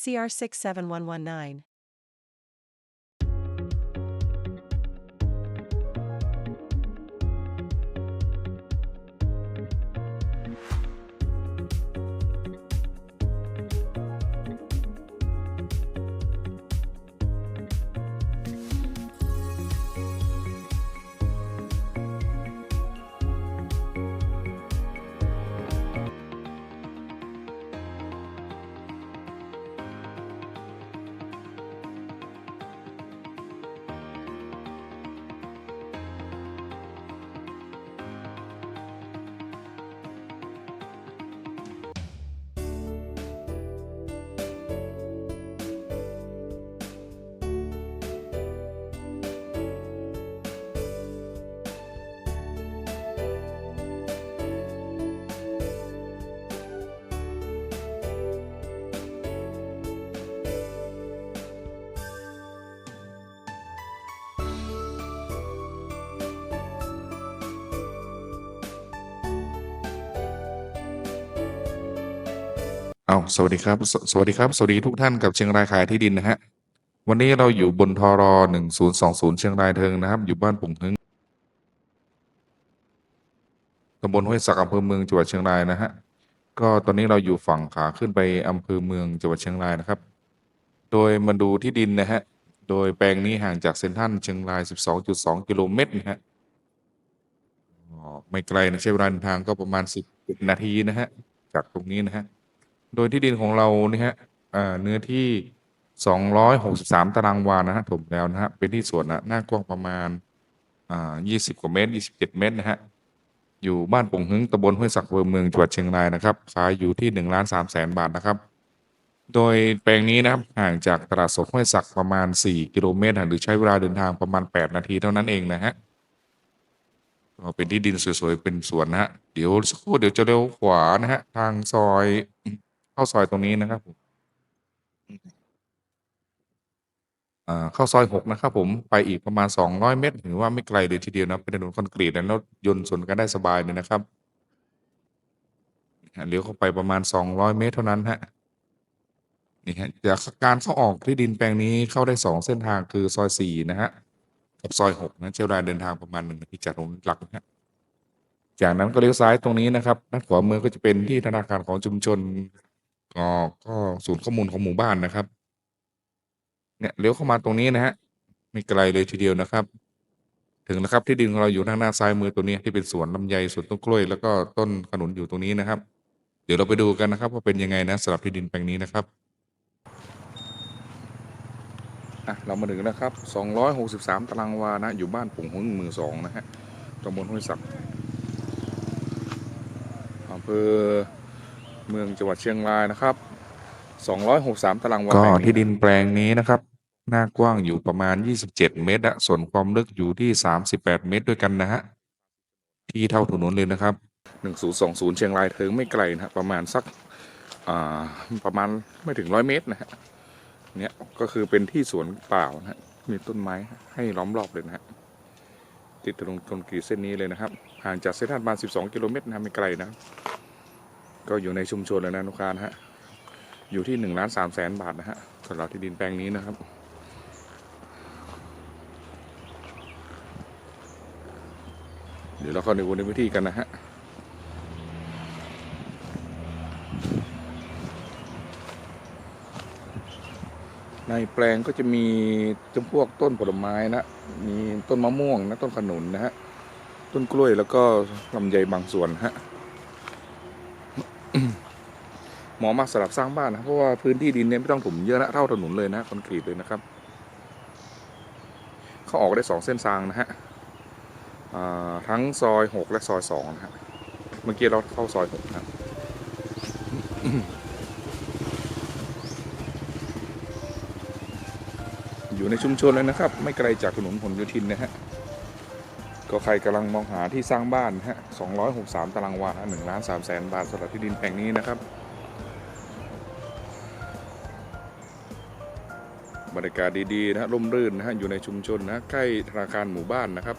CR67119. เอาสวัสดีครับสสวัสดีครับ สวัสดีทุกท่านกับเชียงรายขายที่ดินนะฮะ วันนี้เราอยู่บนทรหนึ่งศูนย์สองศูนย์เชียงรายเทิงนะครับ อยู่บ้านปุ่งทึงตำบลห้วยสักอำเภอเมืองจังหวัดเชียงรายนะฮะ ก็ตอนนี้เราอยู่ฝั่งขาขึ้นไปอำเภอเมืองจังหวัดเชียงรายนะครับ โดยมาดูที่ดินนะฮะ โดยแปลงนี้ห่างจากเซ็นทรัลเชียงราย 12.2 กิโลเมตรนะฮะไม่ไกลนะใช้เวลาเดินทางก็ประมาณ 10 นาทีนะฮะ จากตรงนี้นะฮะ โดยที่ดินของเราเนี่ยฮะเนื้อที่ 263 ตารางวานะฮะถมแล้วนะฮะเป็นที่สวนนะหน้ากว้างประมาณอ่า20 กว่าเมตร 27 เมตรนะฮะอยู่บ้านป่งหึงตำบลห้วยสักอำเภอเมืองจังหวัดเชียงรายนะครับขายอยู่ที่1ล้าน3แสนบาทนะครับ โดยแปลงนี้นะครับห่างจากตลาดสดห้วยสักประมาณ 4 กิโลเมตร หรือใช้เวลาเดินทางประมาณ 8 นาทีเท่านั้นเองนะฮะเป็นที่ดินสวยๆ เป็นสวนนะฮะ เดี๋ยวสักครู่เดี๋ยวจะเลี้ยวขวานะฮะ ทางซอย ข้าซอยตรงนี้นะครับผมอ่าเข้าซอยหกนะครับผมไปอีกประมาณสองร้อยเมตรถือว่าไม่ไกลเลยทีเดียวนะเป็นถนนคอนกรีตนะแล้วยนต์สวนกันได้สบายเลยนะครับเลี้ยวเข้าไปประมาณสองร้อยเมตรเท่านั้นฮะนี่ฮะจากการเข้าออกที่ดินแปลงนี้เข้าได้สองเส้นทางคือซอยสี่นะฮะกับซอยหกนะใช้เวลาเดินทางประมาณหนึ่งนาทีจากตรงหลักนะฮะจากนั้นก็เลี้ยวซ้ายตรงนี้นะครับด้านขวามือก็จะเป็นที่ธนาคารของชุมชน ก็ก็ศูนย์ข้อมูลของหมู่บ้านนะครับ เนี่ยเลี้ยวเข้ามาตรงนี้นะฮะไม่ไกลเลยทีเดียวนะครับ ถึงแล้วครับที่ดินของเราอยู่ทางหน้าซ้ายมือตัวนี้ที่เป็นสวนลำไยสวนต้นกล้วย แล้วก็ต้นขนุนอยู่ตรงนี้นะครับ เดี๋ยวเราไปดูกันนะครับ ว่าเป็นยังไงนะสำหรับที่ดินแปลงนี้นะครับอะเรามาถึงแล้วครับ 263 ตารางวานะ อยู่บ้านปุ่งหุ้งมือสองนะฮะตำบลห้วยสักอำเภอ เมืองจังหวัดเชียงรายนะครับ 263 ตารางวาก็แปลงนี้ที่ดินแปลงนี้นะครับ หน้ากว้างอยู่ประมาณ 27 เมตรอะส่วนความลึกอยู่ที่ 38 เมตรด้วยกันนะฮะ ที่เท่าถนนเลยนะครับ 1020 เชียงรายเทิงไม่ไกลนะฮะประมาณสักอ่าประมาณไม่ถึงร้อยเมตรนะฮะเนี่ยก็คือเป็นที่สวนเปล่านะฮะมีต้นไม้ให้ล้อมรอบเลยนะฮะติดถนนคอนกรีตเส้นนี้เลยนะครับห่างจากเส้นทางประมาณ 12 กิโลเมตรนะไม่ไกลนะ ก็อยู่ในชุมชนเลยนะลูกานฮะ อยู่ที่1ล้าน3แสนบาทนะฮะสำหรับที่ดินแปลงนี้นะครับ เดี๋ยวเราเข้าในวนในพื้นที่กันนะฮะในแปลงก็จะมีจำพวกต้นผลไม้นะ มีต้นมะม่วงนะ ต้นขนุนนะฮะ ต้นกล้วยแล้วก็ลำไยบางส่วนฮะ หมอมาสลับสร้างบ้านนะเพราะว่าพื้นที่ดินเนี่ยไม่ต้องถมเยอะนะเท่าถนนเลยนะคอนกรีตเลยนะครับเขาออกได้สองเส้นทางนะฮะทั้งซอยหกและซอยสองนะฮะเมื่อกี้เราเข้าซอยหกนะครับอยู่ในชุมชนเลยนะครับ ไม่ไกลจากถนนผลโยธินนะฮะก็ใครกำลังมองหาที่สร้างบ้านนะฮะ263 ตารางวา1ล้าน3แสนบาทสำหรับที่ดินแปลงนี้นะครับ รรยากาศดีๆนะร่มรื่นนะฮะอยู่ในชุมชนนะใกล้ธนาคารหมู่บ้านนะครับ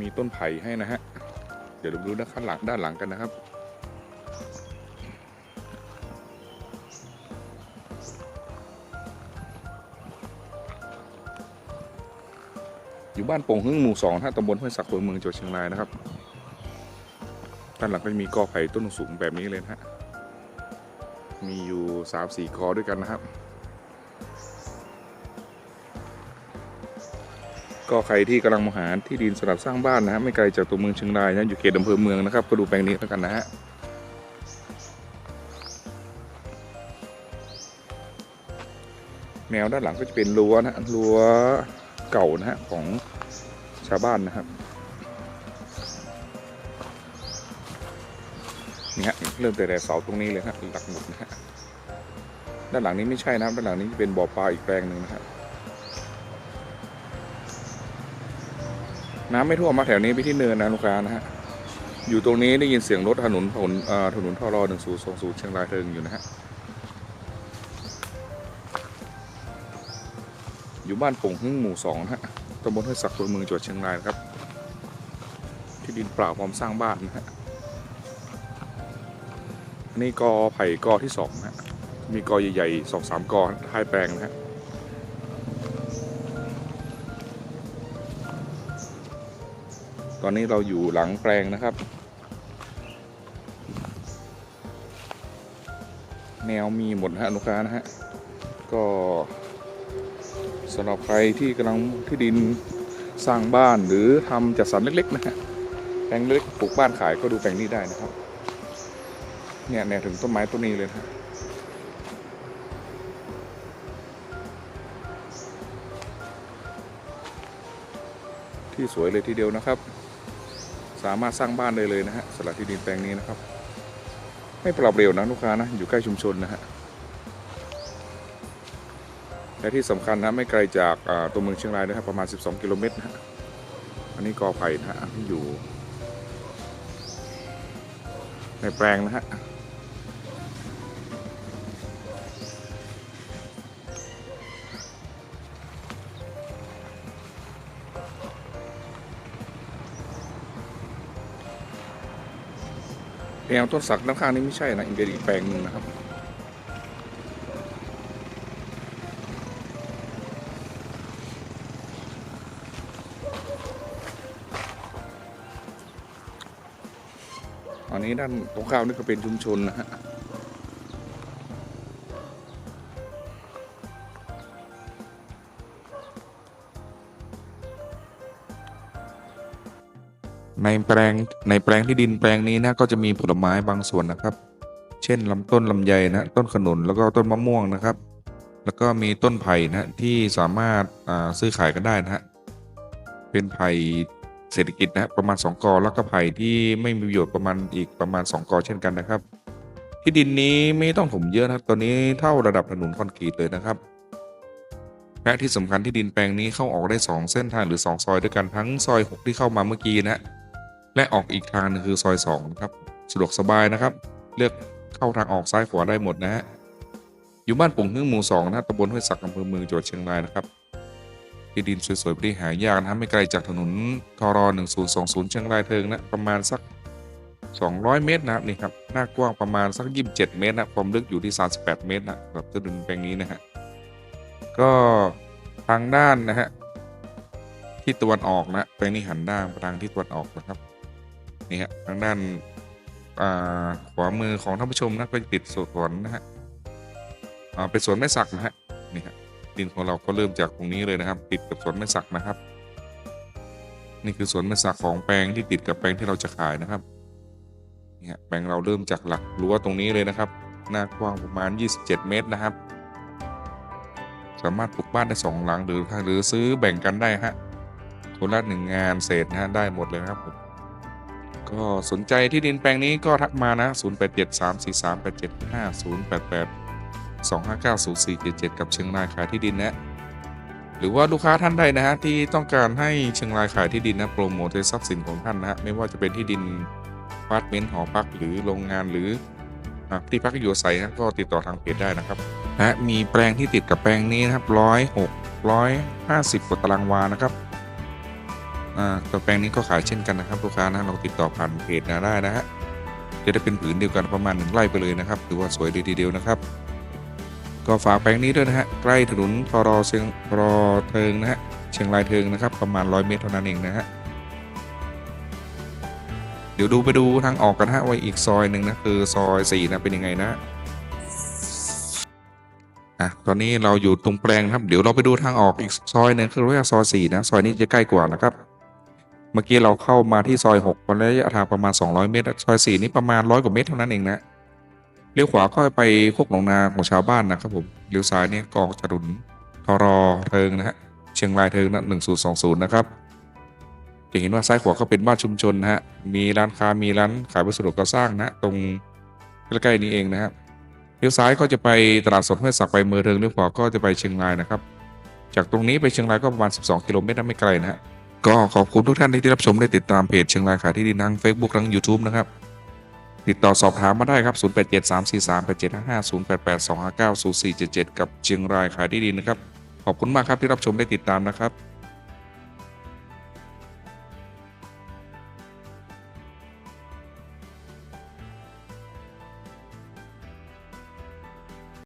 มีต้นไผ่ให้นะฮะเดี๋ยวเราดูด้านหลังด้านหลังกันนะครับอยู่บ้านโป่งหึ่งหมู่สองท่าตำบลห้วยศักดิ์ภอเมืองจังหวัดเชียงรายนะครับ ด้านหลังก็จะมีกอไผ่ต้นสูงแบบนี้เลยนะฮะ มีอยู่สามสี่กอด้วยกันนะครับ ก็ใครที่กำลังมองหาที่ดินสำหรับสร้างบ้านนะฮะไม่ไกลจากตัวเมืองเชียงรายนะอยู่เขตอำเภอเมืองนะครับ ก็ดูแปลงนี้แล้วกันนะฮะแนวด้านหลังก็จะเป็นรั้วนะรั้วเก่านะฮะของชาวบ้านนะครับ นี่ฮะเริ่มแต่แต่เสาตรงนี้เลยฮะหลักหมุดนะฮะด้านหลังนี้ไม่ใช่นะด้านหลังนี้เป็นบ่อปลาอีกแปลงหนึ่งนะครับน้ำไม่ท่วมมาแถวนี้ไปที่เนินนะลูกค้านะฮะอยู่ตรงนี้ได้ยินเสียงรถถนนถนนถนนท่อรอหนึ่งศูนย์สองศูนย์เชียงรายเทิงอยู่นะฮะอยู่บ้านป่งหึ่งหมู่สองนะฮะตำบลห้วยสักอำเภอเมืองจังหวัดเชียงรายนะครับ ที่ดินเปล่าพร้อมสร้างบ้านนะฮะ นี้กอไผ่กอที่สองนะฮะมีกอใหญ่ๆสองสามกอท้ายแปลงนะฮะตอนนี้เราอยู่หลังแปลงนะครับ แนวมีหมดนะฮะลูกค้านะฮะ ก็สำหรับใครที่กำลังที่ดินสร้างบ้านหรือทำจัดสรรเล็กๆนะฮะแปลงเล็กปลูกบ้านขายก็ดูแปลงนี้ได้นะครับ เนี่ยแนวถึงต้นไม้ต้นนี้เลยนะฮะที่สวยเลยทีเดียวนะครับ สามารถสร้างบ้านได้เลยนะฮะสำหรับที่ดินแปลงนี้นะครับ ไม่ปรับเร็วนะลูกค้านะ อยู่ใกล้ชุมชนนะฮะและที่สำคัญนะไม่ไกลจากตัวเมืองเชียงรายนะครับประมาณ 12 กิโลเมตรนะฮะอันนี้กอไผ่นะฮะที่อยู่ ในแปลงนะฮะ แนวต้นสักด้านข้างนี้ไม่ใช่นะอีกเป็นอีกแปลงหนึ่งนะครับ อันนี้ด้านตรงข้าวนี่ก็เป็นชุมชนนะฮะ ในแปลงในแปลงที่ดินแปลงนี้นะก็จะมีผลไม้บางส่วนนะครับ เช่นลำต้นลำไยนะต้นขนุนแล้วก็ต้นมะม่วงนะครับ แล้วก็มีต้นไผ่นะที่สามารถาซื้อขายกันได้นะฮะเป็นไผ่เศรษฐกิจนะประมาณ 2 กอแล้วก็ไผ่ที่ไม่มีประโยชน์ประมาณอีกประมาณ 2 กอเช่นกันนะครับ ที่ดินนี้ไม่ต้องถมเยอะนะครับตอนนี้เท่าระดับถนนคอนกรีตเลยนะครับและที่สำคัญที่ดินแปลงนี้เข้าออกได้ 2 เส้นทางหรือ 2 ซอยด้วยกันทั้งซอย 6 ที่เข้ามาเมื่อกี้นะ และออกอีกทางนึงคือซอย2ครับสะดวกสบายนะครับ เลือกเข้าทางออกซ้ายขวาได้หมดนะฮะอยู่บ้านปุ่งหึ่งหมู่2นะตำบลห้วยสักอำเภอเมืองจังหวัดเชียงรายนะครับที่ดินสวยๆที่หายากนะไม่ไกลจากถนนทร1020 เชียงรายเทิงนะประมาณสัก 200 เมตรนะครับนี่ครับหน้ากว้างประมาณสัก 27 เมตรนะความลึกอยู่ที่ 38 เมตรนะสำหรับถนนแปลงนี้นะฮะก็ทางด้านนะฮะที่ตะวันออกนะแปลงนี้หันด้านไปทางที่ตะวันออกนะครับ นี่ฮะทางด้านาขวามือของท่านผู้ชมนะก็จะติดสวนนะฮะเป็นสวนไม้สักนะฮะนี่ฮะดินของเราก็เริ่มจากตรงนี้เลยนะครับ ติดกับสวนไม้สักนะครับ นี่คือสวนไม้สักของแปลงที่ติดกับแปลงที่เราจะขายนะครับนี่ฮะแปลงเราเริ่มจากหลักรั้วตรงนี้เลยนะครับ หน้ากว้างประมาณ 27 เมตรนะครับ สามารถปลูกบ้านได้สองหลังหรือหรือซื้อแบ่งกันได้ฮะคนละหนึ่งงานเศษนะฮะได้หมดเลยครับผม ก็สนใจที่ดินแปลงนี้ก็ทักมานะ 0 8 7 3 4 3 8 7 5 0 8 8 2 5 9 0 4 7 7 กับเชียงรายขายที่ดินนะหรือว่าลูกค้าท่านใดนะฮะที่ต้องการให้เชียงรายขายที่ดินนะโปรโมทในทรัพย์สินของท่านนะฮะไม่ว่าจะเป็นที่ดินพาร์ตเมนต์หอพักหรือโรงงานหรือที่พักอยู่อาศัยนะก็ติดต่อทางเพจได้นะครับนะมีแปลงที่ติดกับแปลงนี้นะครับร้อยหกร้อยห้าสิบกว่าตารางวานะครับ อ่าตัวแปลงนี้ก็ขายเช่นกันนะครับลูกค้านะลองติดต่อผ่านเพจนะได้นะฮะจะได้เป็นผืนเดียวกันประมาณหนึ่งไร่ไปเลยนะครับถือว่าสวยดีทีเดียวนะครับ ก็ฝากแปลงนี้ด้วยนะฮะใกล้ถนนทรอเชียงทรอเทิงนะฮะเชียงรายเทิงนะครับ ประมาณ 100 เมตรเท่านั้นเองนะฮะเดี๋ยวดูไปดูทางออกกันฮะไว่าอีกซอยหนึ่งนะคือซอยสี่นะเป็นยังไงนะอะตอนนี้เราอยู่ตรงแปลงครับ เดี๋ยวเราไปดูทางออกอีกซอยหนึ่งคือระยะซอยสี่นะซอยนี้จะใกล้กว่านะครับ เมื่อกี้เราเข้ามาที่ซอยหกระยะทางประมาณ 200 เมตร ซอยสี่นี่ประมาณร้อยกว่าเมตรเท่านั้นเองนะเลี้ยวขวาก็ไปโคกหนองนาของชาวบ้านนะครับผมเลี้ยวซ้ายนี่กองจรุนทรอเทิงนะฮะเชียงรายเทิงนะหนึ่งศูนย์สองศูนย์นะครับจะเห็นว่าซ้ายขวาก็เป็นบ้านชุมชนนะฮะมีร้านค้ามีร้านขายวัสดุก่อสร้างนะตรงใกล้ๆนี้เองนะครับเลี้ยวซ้ายก็จะไปตลาดสดห้วยสักไปเมืองเทิงเลี้ยวขวาก็จะไปเชียงรายนะครับ จากตรงนี้ไปเชียงรายก็ประมาณ 12 กิโลเมตรนะไม่ไกลนะฮะ ก็ขอบคุณทุกท่านที่รับชมได้ติดตามเพจเชียงรายขายที่ดินทั้ง Facebook ทั้ง YouTube นะครับ ติดต่อสอบถามมาได้ครับ 0873438755 0882590477 กับเชียงรายขายที่ดินนะครับ ขอบคุณมากครับที่รับชมได้ติดตามนะครับ